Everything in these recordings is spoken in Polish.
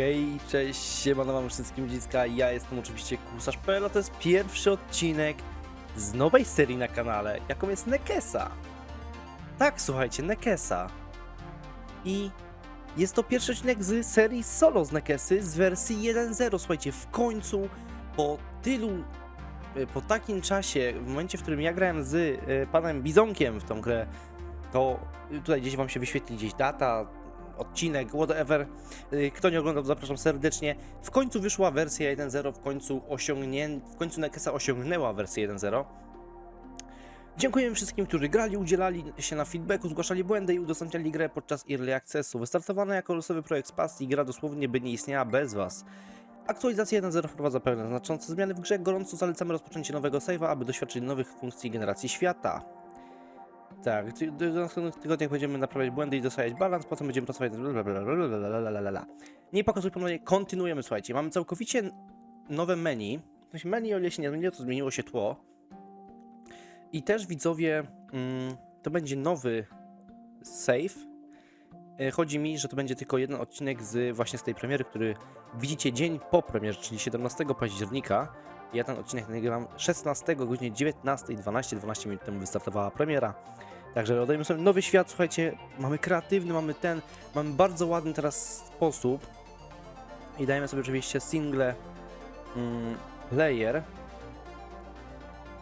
Hej, cześć, siemano wam wszystkim dziecka, ja jestem oczywiście Kusarz.pl, to jest pierwszy odcinek z nowej serii na kanale, jaką jest Nekesa. Tak, słuchajcie, Nekesa. I jest to pierwszy odcinek z serii solo z Nekesy z wersji 1.0. Słuchajcie, w końcu po tylu, y, po takim czasie, w momencie, w którym ja grałem z y, panem Bizonkiem w tą grę, to y, tutaj gdzieś wam się wyświetli gdzieś data, odcinek, whatever. Y, Kto nie oglądał, zapraszam serdecznie. W końcu wyszła wersja 1.0, w końcu osiągnię, w końcu Nekesa osiągnęła wersję 1.0. Dziękujemy wszystkim, którzy grali, udzielali się na feedbacku, zgłaszali błędy i udostępniali grę podczas Early Accessu. Wystartowana jako losowy projekt z pasji, gra dosłownie by nie istniała bez Was. Aktualizacja 1.0 wprowadza pewne znaczące zmiany w grze. Gorąco zalecamy rozpoczęcie nowego save'a, aby doświadczyć nowych funkcji generacji świata. Tak, do- następnych tygodniach będziemy naprawiać błędy i dostajać balans, potem będziemy pracować blablabla. Nie pokazuj ponownie, kontynuujemy, słuchajcie. Mamy całkowicie nowe menu. Menu, o ile się nie zmieniło, to zmieniło się tło. I też widzowie, mm, to będzie nowy save. E, Chodzi mi, że to będzie tylko jeden odcinek z właśnie z tej premiery, który widzicie dzień po premierze, czyli 17 października. Ja ten odcinek nagrywam 16 o godzinie 19 12, 12 minut temu wystartowała premiera. Także dodajemy sobie nowy świat, słuchajcie, mamy kreatywny, mamy ten, mamy bardzo ładny teraz sposób. I dajemy sobie oczywiście single mm, player.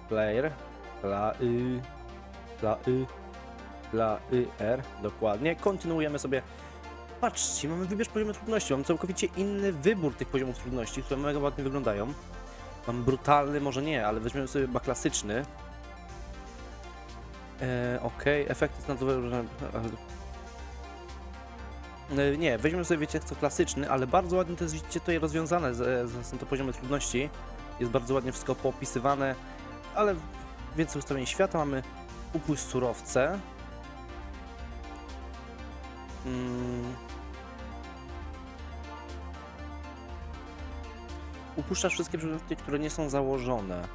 Player dla y dla y dla y r dokładnie, kontynuujemy sobie. Patrzcie, mamy wybierz poziomy trudności, mamy całkowicie inny wybór tych poziomów trudności, które mega ładnie wyglądają. Mam brutalny, może nie, ale weźmiemy sobie chyba klasyczny E, Okej, efekty standardowe. E, Nie, weźmiemy sobie, wiecie co, klasyczny, ale bardzo ładnie to jest, widzicie, tutaj rozwiązane, z, są to poziomy trudności. Jest bardzo ładnie wszystko poopisywane, ale więcej ustawień świata mamy. Upuść surowce. Mm. Upuszczasz wszystkie przedmioty, które nie są założone.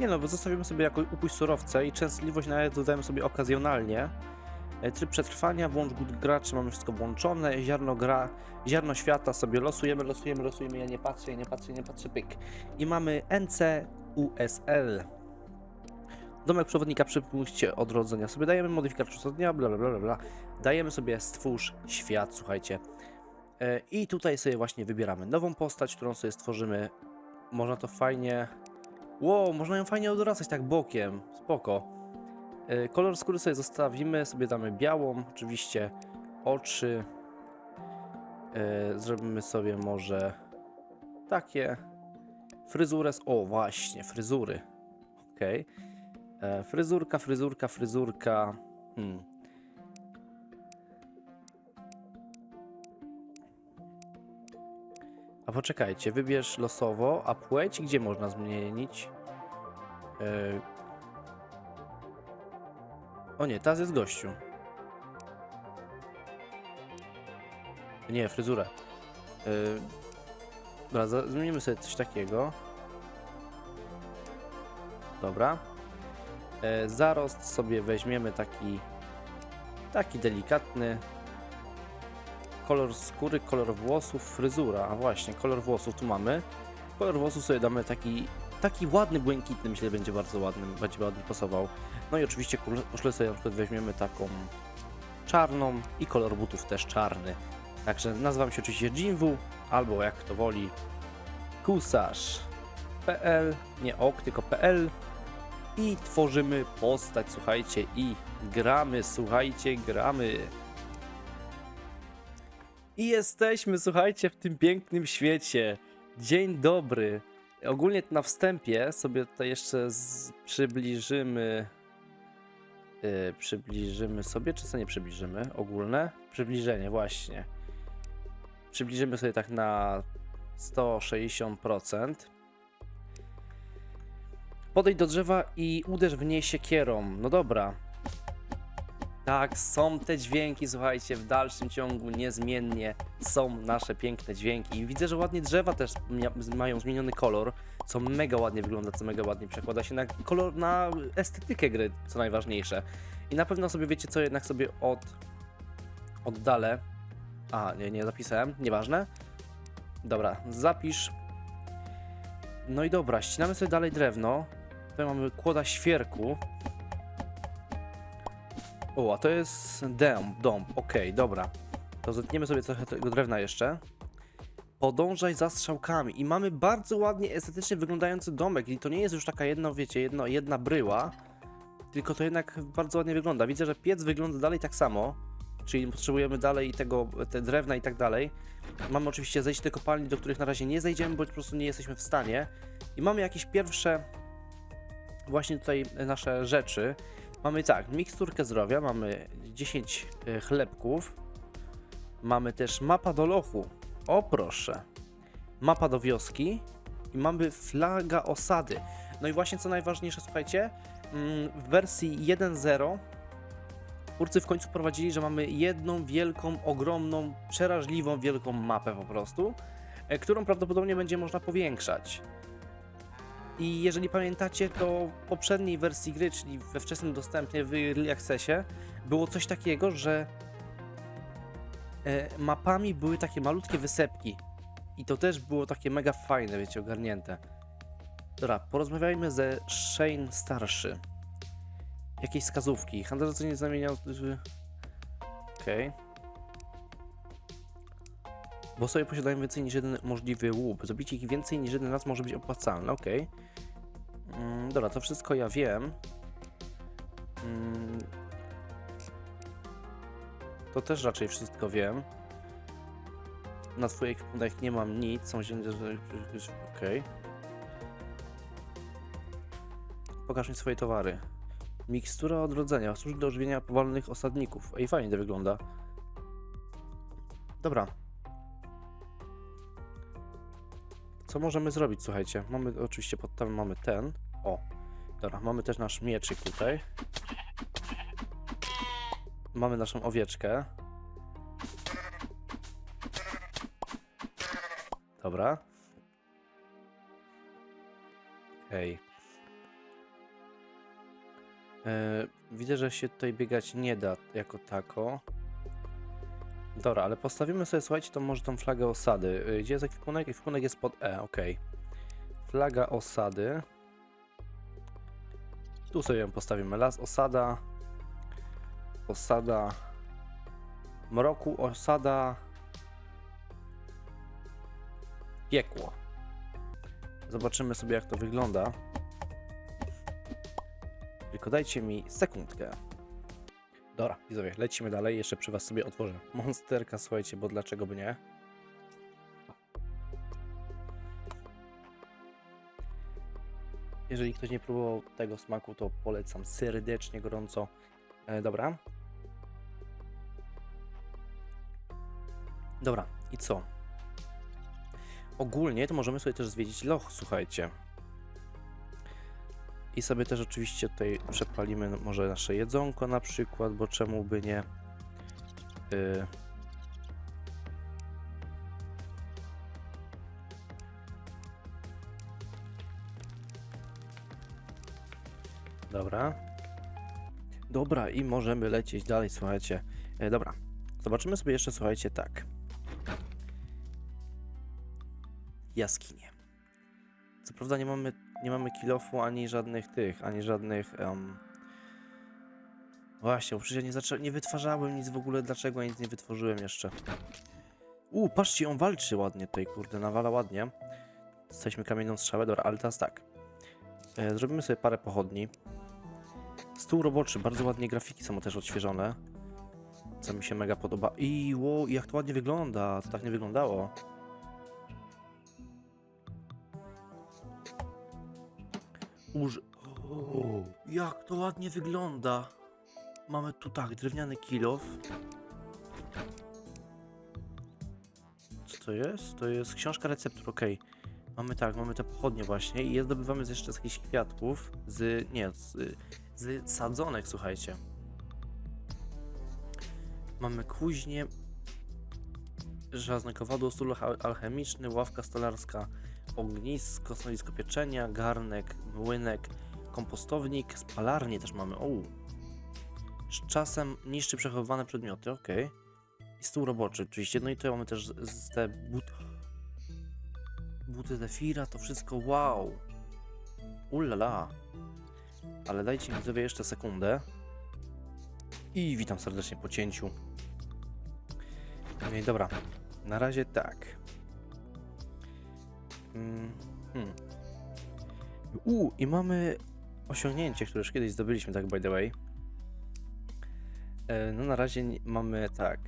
Nie no, bo zostawimy sobie jako upuść surowce i częstotliwość nawet dodajemy sobie okazjonalnie. E, Tryb przetrwania, włącz good graczy, mamy wszystko włączone, ziarno gra, ziarno świata sobie losujemy, losujemy, losujemy, ja nie patrzę, ja nie patrzę, ja nie patrzę, pyk. I mamy NCUSL. Domek przewodnika przypuśćcie odrodzenia sobie dajemy, modyfikator szóstego dnia, bla bla bla bla bla. Dajemy sobie stwórz świat, słuchajcie. E, I tutaj sobie właśnie wybieramy nową postać, którą sobie stworzymy można to fajnie. Wow, można ją fajnie odrasać tak bokiem. Spoko. E, Kolor skóry sobie zostawimy, sobie damy białą, oczywiście oczy. E, Zrobimy sobie może takie. Fryzurę. z- O, właśnie, fryzury. Okej. E, Fryzurka, fryzurka, fryzurka. Hmm. A poczekajcie, wybierz losowo, a płeć gdzie można zmienić? Yy... O nie, teraz jest gościu. Nie, fryzurę. Yy... Dobra, za- zmienimy sobie coś takiego. Dobra. E, zarost sobie weźmiemy taki taki delikatny kolor skóry, kolor włosów, fryzura. A właśnie, kolor włosów tu mamy. Kolor włosów sobie damy taki, taki ładny, błękitny, myślę, że będzie bardzo ładny, będzie ładnie pasował. No i oczywiście koszulę sobie na przykład weźmiemy taką czarną i kolor butów też czarny. Także nazywam się oczywiście Jinwu, albo jak kto woli, kusarz.pl, nie ok, tylko pl i tworzymy postać, słuchajcie, i gramy, słuchajcie, gramy. I jesteśmy, słuchajcie, w tym pięknym świecie. Dzień dobry. Ogólnie na wstępie sobie tutaj jeszcze przybliżymy. Yy, przybliżymy sobie, czy co nie przybliżymy? Ogólne? Przybliżenie, właśnie. Przybliżymy sobie tak na 160%. Podejdź do drzewa i uderz w nie siekierą. No dobra. Tak, są te dźwięki, słuchajcie, w dalszym ciągu niezmiennie są nasze piękne dźwięki. I widzę, że ładnie drzewa też mają zmieniony kolor, co mega ładnie wygląda, co mega ładnie przekłada się na kolor, na estetykę gry, co najważniejsze. I na pewno sobie wiecie co, jednak sobie od... oddalę. A, nie, nie zapisałem, nieważne. Dobra, zapisz. No i dobra, ścinamy sobie dalej drewno. Tutaj mamy kłoda świerku. O, a to jest dom, dom. okej, dobra. To zetniemy sobie trochę tego drewna jeszcze. Podążaj za strzałkami. I mamy bardzo ładnie, estetycznie wyglądający domek. I to nie jest już taka jedna, wiecie, jedno, jedna bryła, tylko to jednak bardzo ładnie wygląda. Widzę, że piec wygląda dalej tak samo, czyli potrzebujemy dalej tego, te drewna i tak dalej. Mamy oczywiście zejść do kopalni, do których na razie nie zejdziemy, bo po prostu nie jesteśmy w stanie. I mamy jakieś pierwsze właśnie tutaj nasze rzeczy. Mamy tak, miksturkę zdrowia, mamy 10 e, chlebków, mamy też mapa do lochu, o proszę, mapa do wioski i mamy flaga osady. No i właśnie co najważniejsze, słuchajcie, mm, w wersji 1.0 twórcy w końcu wprowadzili, że mamy jedną wielką, ogromną, przerażliwą, wielką mapę po prostu, e, którą prawdopodobnie będzie można powiększać. I jeżeli pamiętacie, to w poprzedniej wersji gry, czyli we wczesnym dostępie w Early Accessie, było coś takiego, że e, mapami były takie malutkie wysepki. I to też było takie mega fajne, wiecie, ogarnięte. Dobra, porozmawiajmy ze Shane Starszy. Jakieś wskazówki. Handlarz co nie zamieniał... Okej. Bo sobie posiadają więcej niż jeden możliwy łup. Zabicie ich więcej niż jeden raz może być opłacalne, okej. Mm, dobra, to wszystko ja wiem. Mm, to też raczej wszystko wiem. Na twój ekwipunek nie mam nic, są ziemne... Okej. Pokaż mi swoje towary. Mikstura odrodzenia, służy do ożywienia powolnych osadników. Ej, fajnie to wygląda. Dobra. Co możemy zrobić, słuchajcie? Mamy oczywiście pod tym mamy ten. O, dobra, mamy też nasz mieczyk tutaj. Mamy naszą owieczkę. Dobra. Okej. E, widzę, że się tutaj biegać nie da jako tako. Dobra, ale postawimy sobie, słuchajcie, to może tą flagę osady. Y, Gdzie jest ekwipunek? Ekwipunek jest pod E, ok. Flaga osady. Tu sobie ją postawimy. Las, osada. Osada. Mroku, osada. Piekło. Zobaczymy sobie, jak to wygląda. Tylko dajcie mi sekundkę. Dobra, widzowie, lecimy dalej. Jeszcze przy was sobie otworzę monsterka, słuchajcie, bo dlaczego by nie? Jeżeli ktoś nie próbował tego smaku, to polecam serdecznie, gorąco. E, dobra. Dobra, i co? Ogólnie to możemy sobie też zwiedzić loch, słuchajcie. I sobie też oczywiście tutaj przepalimy może nasze jedzonko na przykład, bo czemu by nie. Yy. Dobra. Dobra, i możemy lecieć dalej, słuchajcie. E, dobra, zobaczymy sobie jeszcze, słuchajcie, tak. Jaskinie. Co prawda nie mamy, nie mamy kilofu ani żadnych tych, ani żadnych... em, Właśnie, bo przecież ja nie, zaczę... nie wytwarzałem nic w ogóle, dlaczego ja nic nie wytworzyłem jeszcze. U, patrzcie, on walczy ładnie tutaj, kurde, nawala ładnie. Dostaliśmy kamienną strzałę, dobra, ale teraz tak. E, zrobimy sobie parę pochodni. Stół roboczy, bardzo ładnie grafiki są też odświeżone. Co mi się mega podoba. I wow, jak to ładnie wygląda, to tak nie wyglądało. Uż... O, jak to ładnie wygląda. Mamy tu tak, drewniany kilof. Co to jest? To jest książka receptur, okej. Mamy tak, mamy te pochodnie właśnie i je zdobywamy z jeszcze z jakichś kwiatków, z, nie, z, z sadzonek, słuchajcie. Mamy kuźnię, żelazne kowadło, stół al- alchemiczny, ławka stolarska, ognisko, stanowisko pieczenia, garnek, młynek, kompostownik, spalarnię też mamy. O, Z czasem niszczy przechowywane przedmioty, okej. I stół roboczy oczywiście. No i tutaj mamy też z, z te but... buty Zefira, to wszystko wow. Ulala. Ale dajcie mi sobie jeszcze sekundę. I witam serdecznie po cięciu. No i dobra, na razie tak. Mm, hmm. U, i mamy osiągnięcie, które już kiedyś zdobyliśmy, tak by the way. E, no na razie mamy tak.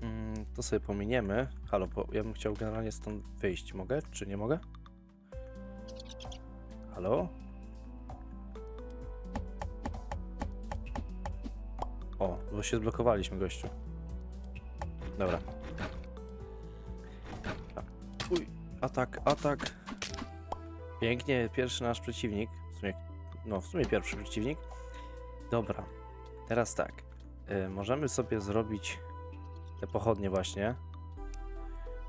Mm, to sobie pominiemy. Halo, bo ja bym chciał generalnie stąd wyjść. Mogę, czy nie mogę? Halo? O, bo się zblokowaliśmy, gościu. Dobra. Atak, atak. Pięknie, pierwszy nasz przeciwnik. W sumie, no, w sumie pierwszy przeciwnik. Dobra, teraz tak. Y, możemy sobie zrobić te pochodnie właśnie.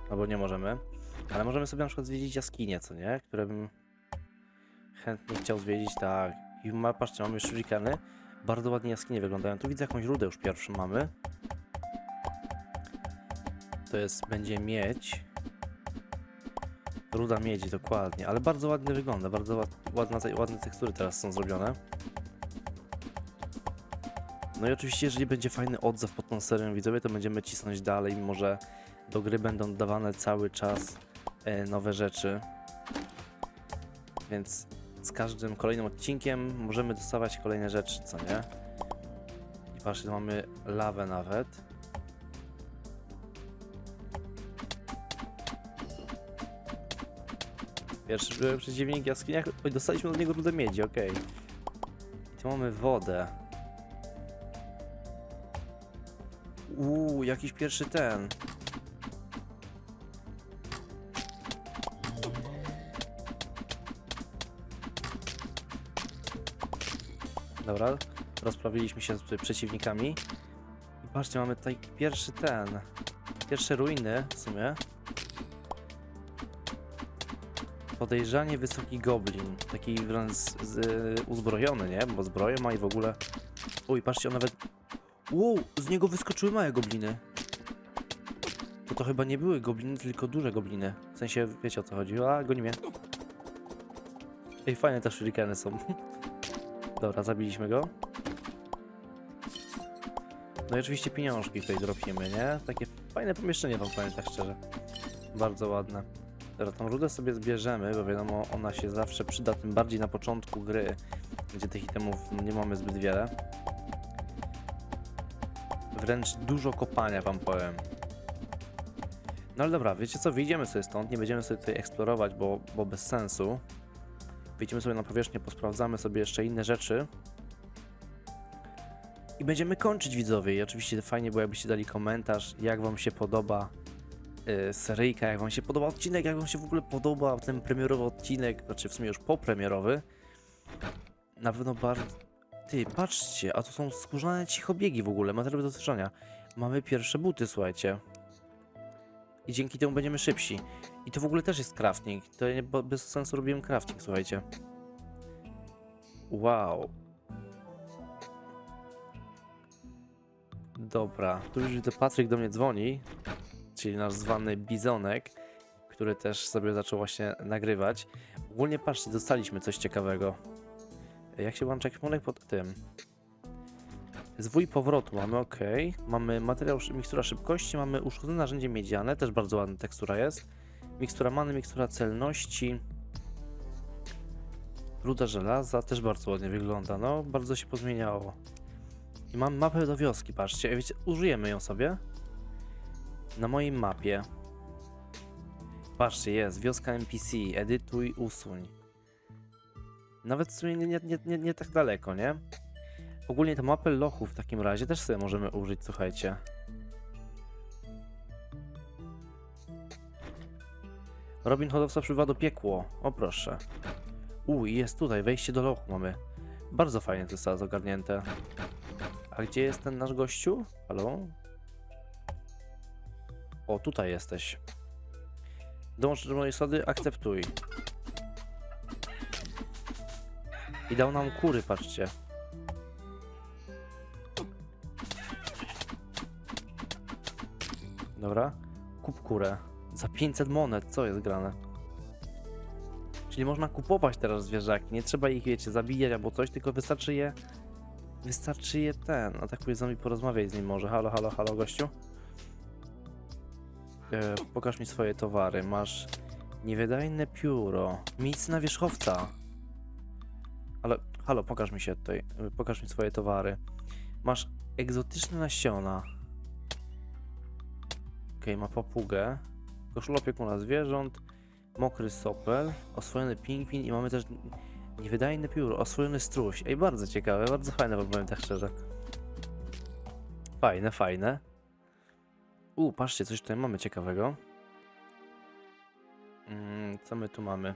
Albo nie możemy. Ale możemy sobie na przykład zwiedzić jaskinie, co nie? Które bym chętnie chciał zwiedzić, tak. I ma, patrzcie, mamy shurikeny. Bardzo ładnie jaskinie wyglądają. Tu widzę jakąś rudę już pierwszą mamy. To jest, będzie miedź. Ruda miedzi, dokładnie. Ale bardzo ładnie wygląda. Bardzo ład, ładna, ładne tekstury teraz są zrobione. No i oczywiście, jeżeli będzie fajny odzew pod tą serią widzowie, to będziemy cisnąć dalej, mimo że do gry będą dodawane cały czas e, nowe rzeczy. Więc z każdym kolejnym odcinkiem możemy dostawać kolejne rzeczy, co nie? I patrzcie, mamy lawę nawet. Pierwszy przeciwnik jaskiniach. Oj, dostaliśmy od niego rudę miedzi, okej. I tu mamy wodę. Uuu, jakiś pierwszy ten. Dobra, rozprawiliśmy się z przeciwnikami. I patrzcie, mamy tutaj pierwszy ten. Pierwsze ruiny w sumie. Podejrzanie wysoki goblin. Taki wręcz z, z, uzbrojony, nie? Bo zbroję ma i w ogóle. Uj, patrzcie, on nawet. Wow, z niego wyskoczyły małe gobliny. To to chyba nie były gobliny, tylko duże gobliny. W sensie, wiecie o co chodzi. A, goni mnie. Ej, fajne te shurikeny są. Dobra, zabiliśmy go. No i oczywiście pieniążki tutaj dropimy, nie? Takie fajne pomieszczenie wam powiem tak szczerze. Bardzo ładne. Dobra, tą rudę sobie zbierzemy, bo wiadomo, ona się zawsze przyda, tym bardziej na początku gry, gdzie tych itemów nie mamy zbyt wiele. Wręcz dużo kopania wam powiem. No ale dobra, wiecie co, wyjdziemy sobie stąd, nie będziemy sobie tutaj eksplorować, bo, bo bez sensu. Wyjdziemy sobie na powierzchnię, posprawdzamy sobie jeszcze inne rzeczy. I będziemy kończyć widzowie. I oczywiście fajnie było, jakbyście dali komentarz, jak wam się podoba seryjka, jak wam się podoba odcinek, jak wam się w ogóle podoba ten premierowy odcinek, znaczy w sumie już popremierowy. Na pewno bardzo... Ty, patrzcie, a to są skórzane cichobiegi w ogóle, materiały do styczenia. Mamy pierwsze buty, słuchajcie. I dzięki temu będziemy szybsi. I to w ogóle też jest crafting. To nie, bo bez sensu robiłem crafting, słuchajcie. Wow. Dobra, tu już widzę Patryk do mnie dzwoni, czyli nasz zwany Bizonek, który też sobie zaczął właśnie nagrywać. Ogólnie patrzcie, dostaliśmy coś ciekawego. Jak się włącza ekwipunek pod tym? Zwój powrotu mamy, ok. Mamy materiał, mikstura szybkości, mamy uszkodzone narzędzie miedziane, też bardzo ładna tekstura jest. Mikstura many, mikstura celności. Ruda żelaza, też bardzo ładnie wygląda, no, bardzo się pozmieniało. I mam mapę do wioski, patrzcie, wiecie, użyjemy ją sobie. Na mojej mapie. Patrzcie, jest, wioska NPC, edytuj, usuń. Nawet w sumie nie, nie, nie, nie, tak daleko, nie? Ogólnie tę mapę lochów w takim razie też sobie możemy użyć, słuchajcie. Robin Hoodowca przybywa do piekło. O proszę. U, jest tutaj, wejście do lochu mamy. Bardzo fajnie to zostało ogarnięte. A gdzie jest ten nasz gościu? Halo? O, tutaj jesteś. Dąż do mojej sady, akceptuj. I dał nam kury, patrzcie. Dobra. Kup kurę. Za 500 monet, co jest grane? Czyli można kupować teraz zwierzaki, nie trzeba ich, wiecie, zabijać albo coś, tylko wystarczy je... Wystarczy je ten, atakuje z nami, porozmawiaj z nim może. Halo, halo, halo, gościu? E, pokaż mi swoje towary. Masz niewydajne pióro. Miejsce na wierzchowca. Ale, halo, pokaż mi się tutaj. E, Pokaż mi swoje towary. Masz egzotyczne nasiona. Okej, ma papugę. Koszula opiekuna zwierząt. Mokry sopel. Oswojony pingwin i mamy też niewydajne pióro. Oswojony struś. Ej, bardzo ciekawe, bardzo fajne, bo powiem tak szczerze. Fajne, fajne. U, patrzcie, coś tutaj mamy ciekawego. Mm, co my tu mamy?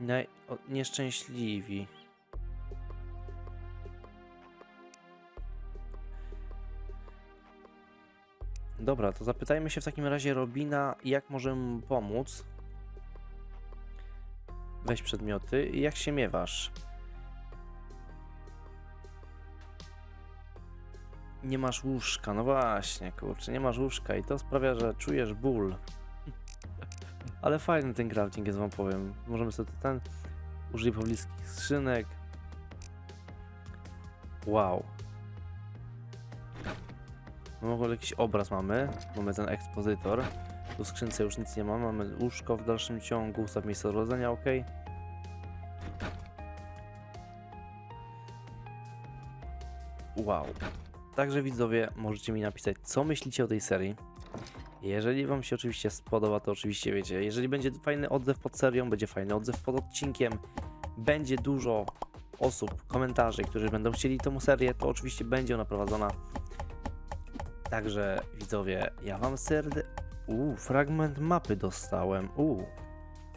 Naj... O, nieszczęśliwi. Dobra, to zapytajmy się w takim razie Robina, jak możemy mu pomóc. Weź przedmioty. Jak się miewasz? Nie masz łóżka, no właśnie, kurczę, nie masz łóżka i to sprawia, że czujesz ból. Ale fajny ten crafting jest, wam powiem. Możemy sobie ten... Użyj pobliskich skrzynek. Wow. No w ogóle jakiś obraz mamy. Mamy ten ekspozytor. Tu skrzynce już nic nie ma. Mamy łóżko w dalszym ciągu. Ustaw miejsce rodzenia, ok. Wow. Także widzowie, możecie mi napisać, co myślicie o tej serii. Jeżeli wam się oczywiście spodoba, to oczywiście wiecie, jeżeli będzie fajny odzew pod serią, będzie fajny odzew pod odcinkiem, będzie dużo osób, komentarzy, którzy będą chcieli tą serię, to oczywiście będzie ona prowadzona. Także widzowie, ja wam serde... Uuu, fragment mapy dostałem. Uuu,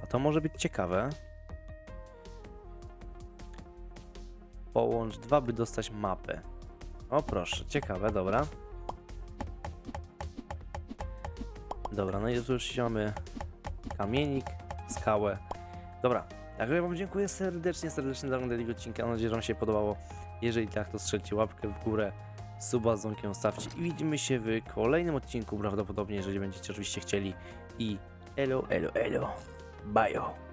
a to może być ciekawe. Połącz dwa, by dostać mapę. O proszę, ciekawe, dobra. Dobra, no i tu już mamy kamienik, skałę. Dobra, także ja wam dziękuję serdecznie, serdecznie za oglądanie tego odcinka. Mam nadzieję, że wam się podobało. Jeżeli tak, to strzelcie łapkę w górę, suba z dzwonkiem stawcie i widzimy się w kolejnym odcinku prawdopodobnie, jeżeli będziecie oczywiście chcieli. I elo, elo, elo, bajo.